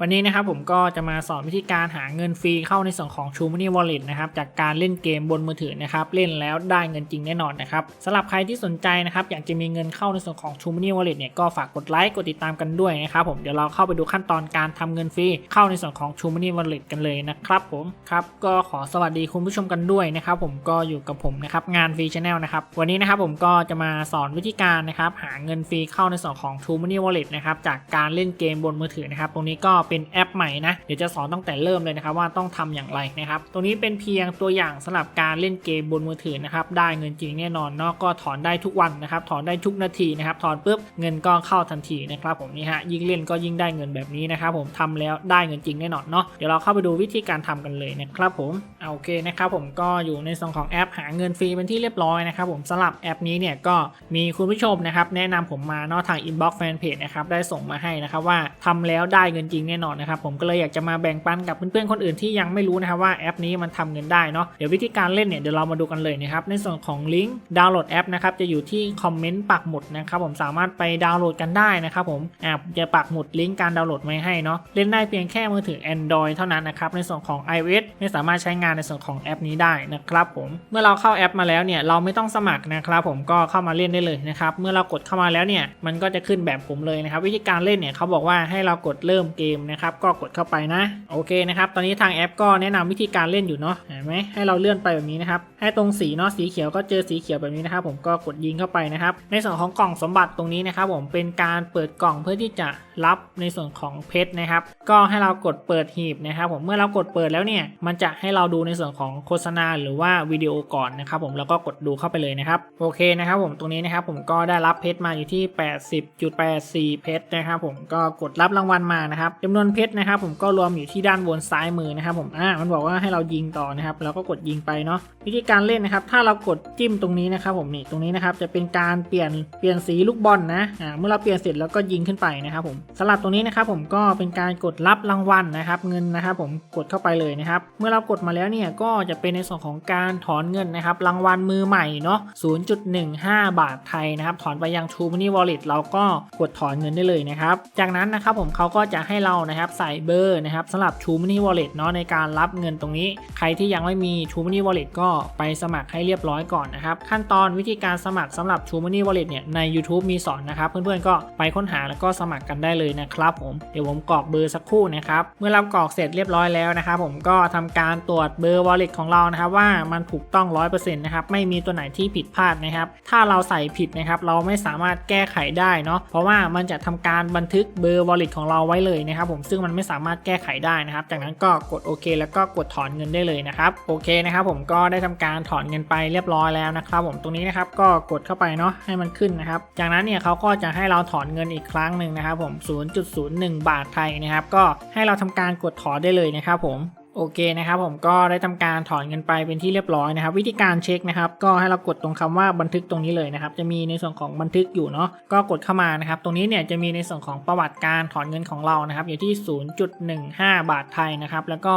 วันนี้นะครับผมก็จะมาสอนวิธีการหาเงินฟรีเข้าในส่วนของ True Money Wallet นะครับจากการเล่นเกมบนมือถือนะครับเล่นแล้วได้เงินจริงแน่นอนนะครับสำหรับใครที่สนใจนะครับอยากจะมีเงินเข้าในส่วนของ True Money Wallet เนี่ยก็ฝากกดไลค์กดติดตามกันด้วยนะครับผมเดี๋ยวเราเข้าไปดูขั้นตอนการทำเงินฟรีเข้าในส่วนของ True Money Wallet กันเลยนะครับผมครับก็ขอสวัสดีคุณผู้ชมกันด้วยนะครับผมก็อยู่กับผมนะครับงานฟรีชาแนลนะครับวันนี้นะครับผมก็จะมาสอนวิธีการนะครับหาเงินฟรีเข้าในส่วนของ True Money Wallet นะครับจากการเล่นเกมบนมือถือนะครับตรงนี้ก็เป็นแอปใหม่นะ เดี๋ยวจะสอนตั้งแต่เริ่มเลยนะครับว่าต้องทำอย่างไรนะครับ ตรงนี้เป็นเพียงตัวอย่างสำหรับการเล่นเกมบนมือถือนะครับ ได้เงินจริงแน่นอนเนาะ ก็ถอนได้ทุกวันนะครับ ถอนได้ทุกนาทีนะครับ ถอนปุ๊บเงินก็เข้าทันทีนะครับผมนี่ฮะ ยิ่งเล่นก็ยิ่งได้เงินแบบนี้นะครับผมทำแล้วได้เงินจริงแน่นอนเนาะ เดี๋ยวเราเข้าไปดูวิธีการทำกันเลยนะครับผม โอเคนะครับผมก็อยู่ในส่วนของแอปหาเงินฟรีเป็นที่เรียบร้อยนะครับผมสำหรับแอปนี้เนี่ยก็มีคุณผู้ชมนะครับแนะนำผมมานาะทาง inbox fanpage นะครับได้ส่งมาให้นะครับว่าทำแล้วได้เงินจริงแน่นอนนะครับผมก็เลยอยากจะมาแบ่งปันกับเพื่อนๆคนอื่นที่ยังไม่รู้นะครับว่าแอปนี้มันทำเงินได้เนาะเดี๋ยววิธีการเล่นเนี่ยเดี๋ยวเรามาดูกันเลยนะครับในส่วนของลิงก์ดาวน์โหลดแอปนะครับจะอยู่ที่คอมเมนต์ปักหมุดนะครับผมสามารถไปดาวน์โหลดกันได้นะครับผมแอ่าจะปักหมุดลิงก์การดาวน์โหลดไว้ให้เนาะเล่นได้เพียงแค่มือถือ Android เท่านั้นนะครับในส่วนของ iOS ไม่สามารถใช้งานในส่วนของแอปนี้ได้นะครับผมเมื่อเราเข้าแอปมาแล้วเนี่ยเราไม่ต้องสมัครนะครับผมก็เข้ามาเล่นได้เลยนะครับเมื่อเรากดเข้ามาแล้วเนี่ยมันก็จะขึ้นแบบผมเลยนะครับวิธีการเล่นเนี่ยเขาบอกว่าให้เรากดเริ่มเกมนะครับก็กดเข้าไปนะโอเคนะครับตอนนี้ทางแอปก็แนะนำวิธีการเล่นอยู่เนาะเห็นไหมให้เราเลื่อนไปแบบนี้นะครับให้ตรงสีเนาะสีเขียวก็เจอสีเขียวแบบนี้นะครับผมก็กดยิงเข้าไปนะครับในส่วนของกล่องสมบัติตรงนี้นะครับผมเป็นการเปิดกล่องเพื่อที่จะรับในส่วนของเพชรนะครับก็ให้เรากดเปิดหีบนะครับผมเมื่อเรากดเปิดแล้วเนี่ยมันจะให้เราดูในส่วนของโฆษณาหรือว่าวิดีโอก่อนนะครับผมแล้วก็กดดูเข้าไปเลยนะครับโอเคนะครับผมตรงนี้นะครับผมก็ได้รับเพชรมาอยู่ที่ 80.84 เพชรนะครับผมก็กดรับรางวัลมานะครับจำนวนเพชรนะครับผมก็รวมอยู่ที่ด้านบนซ้ายมือนะครับผมอ่ามันบอกว่าให้เรายิงต่อนะครับแล้วก็กดยิงไปเนาะวิธีการเล่นนะครับ ถ้าเรากดจิ้มตรงนี้นะครับผมนี่ตรงนี้นะครับจะเป็นการเปลี่ยนเปลี่ยนสีลูกบอลนะอ่าเมื่อเราเปลี่ยนเสร็จแล้วก็ยิงขึ้นไปนะครับผมสำหรับตรงนี้นะครับผมก็เป็นการกดรับรางวัลนะครับ เงินนะครับผมกดเข้าไปเลยนะครับ เมื่อเรากดมาแล้วเนี่ยก็จะเป็นในส่วนของการถอนเงินนะครับรางวัลมือใหม่เนาะ0.15 บาทไทยนะครับถอนไปยัง True Money Wallet เราก็กดถอนเงินได้เลยนะครับจากนั้นนะครับผมเขาก็จะให้เรานะครับใส่เบอร์นะครับสำหรับ True Money Wallet เนาะในการรับเงินตรงนี้ ใครที่ยังไม่มี True Money Wallet ก็ไปสมัครให้เรียบร้อยก่อนนะครับขั้นตอนวิธีการสมัครสำหรับ True Money Wallet เนี่ยใน YouTube มีสอนนะครับเพื่อนๆก็ไปค้นหาแล้วก็สมัครกันได้เลยนะครับผมเดี๋ยวผมกรอกเบอร์สักครู่นะครับเมื่อเรากรอกเสร็จเรียบร้อยแล้วนะครับผมก็ทำการตรวจเบอร์ Wallet ของเรานะครับว่ามันถูกต้อง 100%นะครับไม่มีตัวไหนที่ผิดพลาดนะครับ ถ้าเราใส่ผิดนะครับเราไม่สามารถแก้ไขได้เนาะเพราะว่ามันจะทำการบันทึกเบอร์ Wallet ของเราไว้เลยนะครับผมซึ่งมันไม่สามารถแก้ไขได้นะครับ จากนั้นก็กดโอเค แล้วก็กดถอนเงินได้เลยนะครับโอเคนะครับผมก็ได้ทำการถอนเงินไปเรียบร้อยแล้วนะครับ ผมตรงนี้นะครับก็กดเข้าไปเนาะให้มันขึ้นนะครับ จากนั้นเนี่ยเขาก็จะให้เราถอนเงินอีกครั้งหนึ่งนะครับผม0.01 บาทไทยนะครับก็ให้เราทำการกดถอนได้เลยนะครับผม โอเคนะครับผมก็ได้ทำการถอนเงินไปเป็นที่เรียบร้อยนะครับ วิธีการเช็คนะครับ ก็ให้เรากดตรงคำว่าบันทึกตรงนี้เลยนะครับ จะมีในส่วนของบันทึกอยู่เนาะก็กดเข้ามานะครับ ตรงนี้เนี่ยจะมีในส่วนของประวัติการถอนเงินของเรานะครับ อยู่ที่ 0.15 บาทไทยนะครับแล้วก็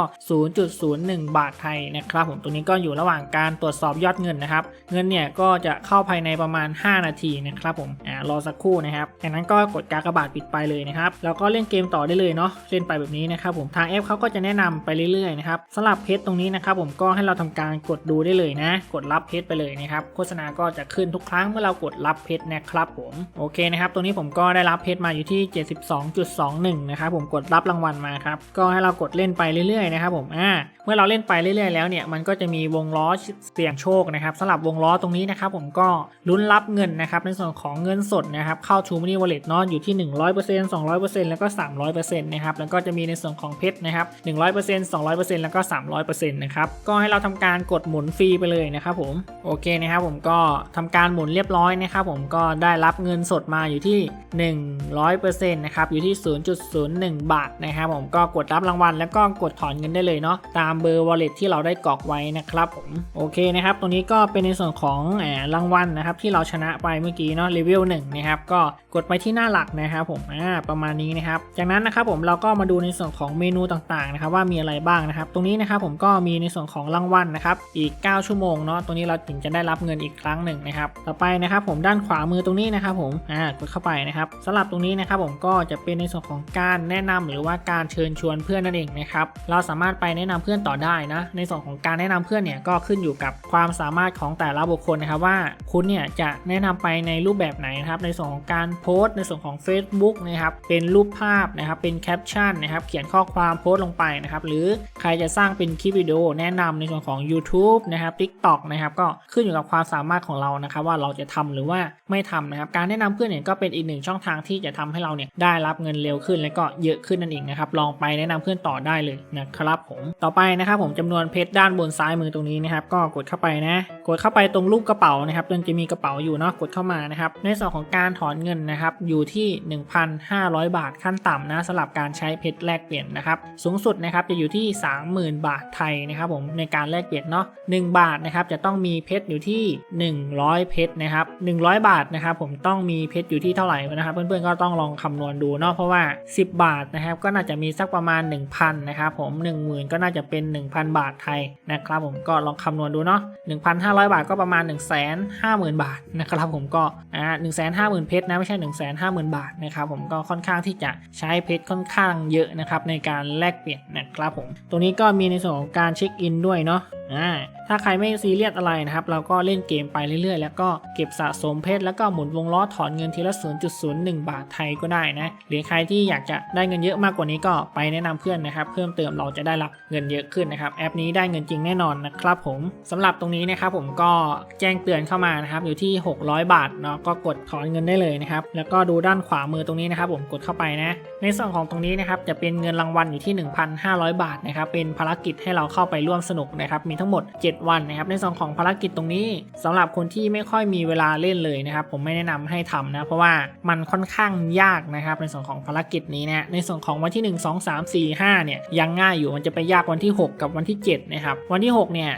0.01 บาทไทยนะครับ ผมตรงนี้ก็อยู่ระหว่างการตรวจสอบยอดเงินนะครับ เงินเนี่ยก็จะเข้าภายในประมาณ 5 นาทีนะครับผมอ่ารอสักครู่นะครับจากนั้นก็กดกากบาทปิดไปเลยนะครับแล้วก็เล่นเกมต่อได้เลยเนาะเล่นไปแบบนี้นะครับผมทางแอปเขาก็จะแนะนำไปเรื่อยๆนะครับสำหรับเพจตรงนี้นะครับผมก็ให้เราทำการกดดูได้เลยนะ กดรับเพจไปเลยนะครับโฆษณาก็จะขึ้นทุกครั้งเมื่อเรากดรับเพจนะครับผมโอเคนะครับตรงนี้ผมก็ได้รับเพจมาอยู่ที่ 72.21 นะครับผมกดรับรางวัลมาครับก็ให้เรากดเล่นไปเรื่อยๆนะครับผมอ่าเมื่อเราเล่นไปเรื่อยๆแล้วเนี่ยมันก็จะมีวงล้อเสี่ยงโชคนะครับสำหรับวงล้อตรงนี้นะครับผมก็ลุ้นรับเงินนะครับในส่วนของเงินสดนะครับเข้า True Money Wallet เนอยู่ที่ 100% 200%แล้วก็ 300%นะครับแล้วก็จะมีในส่วนของเพชรนะครับ100% 200%แล้วก็ 300%นะครับก็ให้เราทำการกดหมุนฟรีไปเลยนะครับผมโอเคนะครับผมก็ทำการหมุนเรียบร้อยนะครับผมก็ได้รับเงินสดมาอยู่ที่ 100%นะครับอยู่ที่ 0.01 บาทนะครับผมก็กดรับรางวัล แล้วก็กดถอนเงินได้เลยเนาะตามเบอร์ wallet ที่เราได้กรอกไว้นะครับผมโอเคนะครับตรงนี้ก็เป็นในส่วนของแอบรางวัลนะครับที่เราชนะไปเมื่อกี้เนาะเลเวลหนึ่งนะครับก็กดไปที่หน้าหลักนะครับผมอ่าประมาณนี้นะครับจากนั้นนะครับผมเราก็มาดูในส่วนของเมนูต่างๆนะครับว่ามีอะไรบ้างนะครับ ตรงนี้นะครับผมก็มีในส่วนของรางวัลนะครับ อีก 9 ชั่วโมงเนาะ ตรงนี้เราถึงจะได้รับเงินอีกครั้งหนึ่งนะครับ ต่อไปนะครับผมด้านขวามือตรงนี้นะครับผม อ่ากดเข้าไปนะครับสำหรับตรงนี้นะครับผมก็จะเป็นในส่วนของการแนะนำหรือว่าการเชิญชวนเพื่อนนั่นเองนะครับ เราสามารถไปแนะนำเพื่อนต่อได้นะ ในส่วนของการแนะนำเพื่อนเนี่ยก็ขึ้นอยู่กับความสามารถของแต่ละบุคคลนะครับว่าคุณเนี่ยจะแนะนำไปในรูปแบบไหนนะครับ ในส่วนของการโพสต์ ในส่วนของ Facebook นะครับ เป็นรูปภาพนะครับ เป็นแคปชั่นนะครับ เขียนข้อความโพสต์ลงไปนะครับ หรือใครจะสร้างเป็นคลิปวิดีโอแนะนำในส่วนของ YouTube นะครับ TikTok นะครับก็ขึ้นอยู่กับความสามารถของเรานะครับว่าเราจะทำหรือว่าไม่ทำนะครับการแนะนำเพื่อนเนี่ยก็เป็นอีกหนึ่งช่องทางที่จะทำให้เราเนี่ยได้รับเงินเร็วขึ้น และก็เยอะขึ้นนั่นเองนะครับลองไปแนะนำเพื่อนต่อได้เลยนะครับผมต่อไปนะครับผมจำนวนเพชรด้านบนซ้ายมือตรงนี้นะครับก็กดเข้าไปนะ กดเข้าไปตรงรูปกระเป๋านะครับจนจะมีกระเป๋าอยู่เนาะกดเข้ามานะครับในส่วนของการถอนเงินนะครับอยู่ที่ 1,500 บาทขั้นต่ำนะสำหรับการใช้เพชรแลกเปลี่ยนนะครับสูงสุดนะครับจะอยู่ที่30,000 บาทไทยนะครับผมในการแลกเปลี่ยนเนาะ1บาทนะครับจะต้องมีเพชรอยู่ที่ 100 เพชรนะครับ100 บาทนะครับผมต้องมีเพชรอยู่ที่เท่าไหร่นะครับ เพื่อนๆก็ต้องลองคำนวณดูเนาะเพราะว่า 10 บาทนะครับก็น่าจะมีสักประมาณ 1,000นะครับผม10,000 ก็น่าจะเป็น 1,000 บาทไทยนะครับผมก็ลองคำนวณดูเนาะ1,500 บาทก็ประมาณ 150,000 บาทนะครับผมก็อ่า150,000เพชรนะไม่ใช่150,000บาทนะครับผมก็ค่อนข้างที่จะใช้เพชรค่อนข้างเยอะนะครับในการแลกเปลี่ยนนะครับผมตรงนี้ก็มีในส่วนของการเช็คอินด้วยเนาะ อ่าถ้าใครไม่ซีเรียสอะไรนะครับ เราก็เล่นเกมไปเรื่อยๆ แล้วก็เก็บสะสมเพชรแล้วก็หมุนวงล้อถอนเงินทีละ 0.01 บาทไทยก็ได้นะ หรือใครที่อยากจะได้เงินเยอะมากกว่านี้ก็ไปแนะนำเพื่อนนะครับ เพิ่มเติมเราจะได้รับเงินเยอะขึ้นนะครับ แอปนี้ได้เงินจริงแน่นอนนะครับผมสำหรับตรงนี้นะครับผมก็แจ้งเตือนเข้ามานะครับอยู่ที่ 600 บาทเนาะก็กดถอนเงินได้เลยนะครับแล้วก็ดูด้านขวามือตรงนี้นะครับผมกดเข้าไปนะ ในส่วนของตรงนี้นะครับจะเป็นเงินรางวัลอยู่ที่ 1,500 บาทนะครับเป็นภารกิจให้เราเข้าไปร่วมสนุกนะครับมีทั้งหมด 7 วันนะครับในส่วนของภารกิจตรงนี้สำหรับคนที่ไม่ค่อยมีเวลาเล่นเลยนะครับผมไม่แนะนำให้ทำนะเพราะว่ามันค่อนข้างยากนะครับในส่วนของภารกิจนี้นะในส่วนของวันที่ 1 2 3 4 5เนี่ยยังง่ายอยู่มันจะไปยากวันที่ 6 กับวันที่7นะครับวันที่6เนี่ย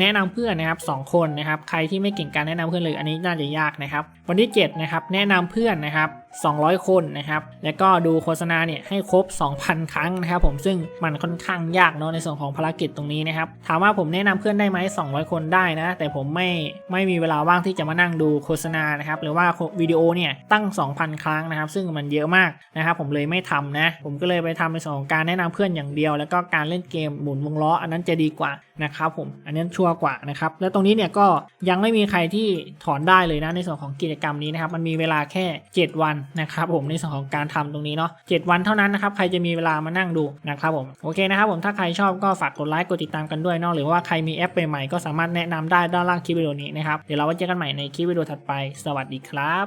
แนะนำเพื่อนนะครับสองคนนะครับใครที่ไม่เก่งการแนะนำเพื่อนเลยอันนี้น่าจะยากนะครับวันที่7นะครับแนะนำเพื่อนนะครับ 200 คนนะครับ แล้วก็ดูโฆษณาเนี่ยให้ครบ 2,000 ครั้งนะครับผมซึ่งมันค่อนข้างยากเนาะในส่วนของภารกิจตรงนี้นะครับ ถามว่าผมแนะนำเพื่อนได้ไหม200 คนได้นะ แต่ผมไม่ไม่มีเวลาว่างที่จะมานั่งดูโฆษณานะครับ หรือว่าวิดีโอเนี่ยตั้ง 2,000 ครั้งนะครับ ซึ่งมันเยอะมากนะครับ ผมเลยไม่ทำนะ ผมก็เลยไปทำในส่วนของการแนะนำเพื่อนอย่างเดียว แล้วก็การเล่นเกมหมุนวงล้อ อันนั้นจะดีกว่านะครับผม อันนั้นชัวร์กว่านะครับ แล้วตรงนี้เนี่ยก็ยังไม่มีใครที่ถอนได้เลยนะในส่วนของกิจกรรมนี้นะครับ มันมีเวลาแค่ 7 วันนะครับผมในส่วนของการทำตรงนี้เนาะ7วันเท่านั้นนะครับใครจะมีเวลามานั่งดูนะครับผมโอเคนะครับผมถ้าใครชอบก็ฝากกดไลค์กดติดตามกันด้วยเนาะหรือว่าใครมีแอปใหม่ๆก็สามารถแนะนำได้ด้านล่างคลิปวิดีโอนี้นะครับเดี๋ยวเราไว้เจอกันใหม่ในคลิปวิดีโอถัดไป สวัสดีครับ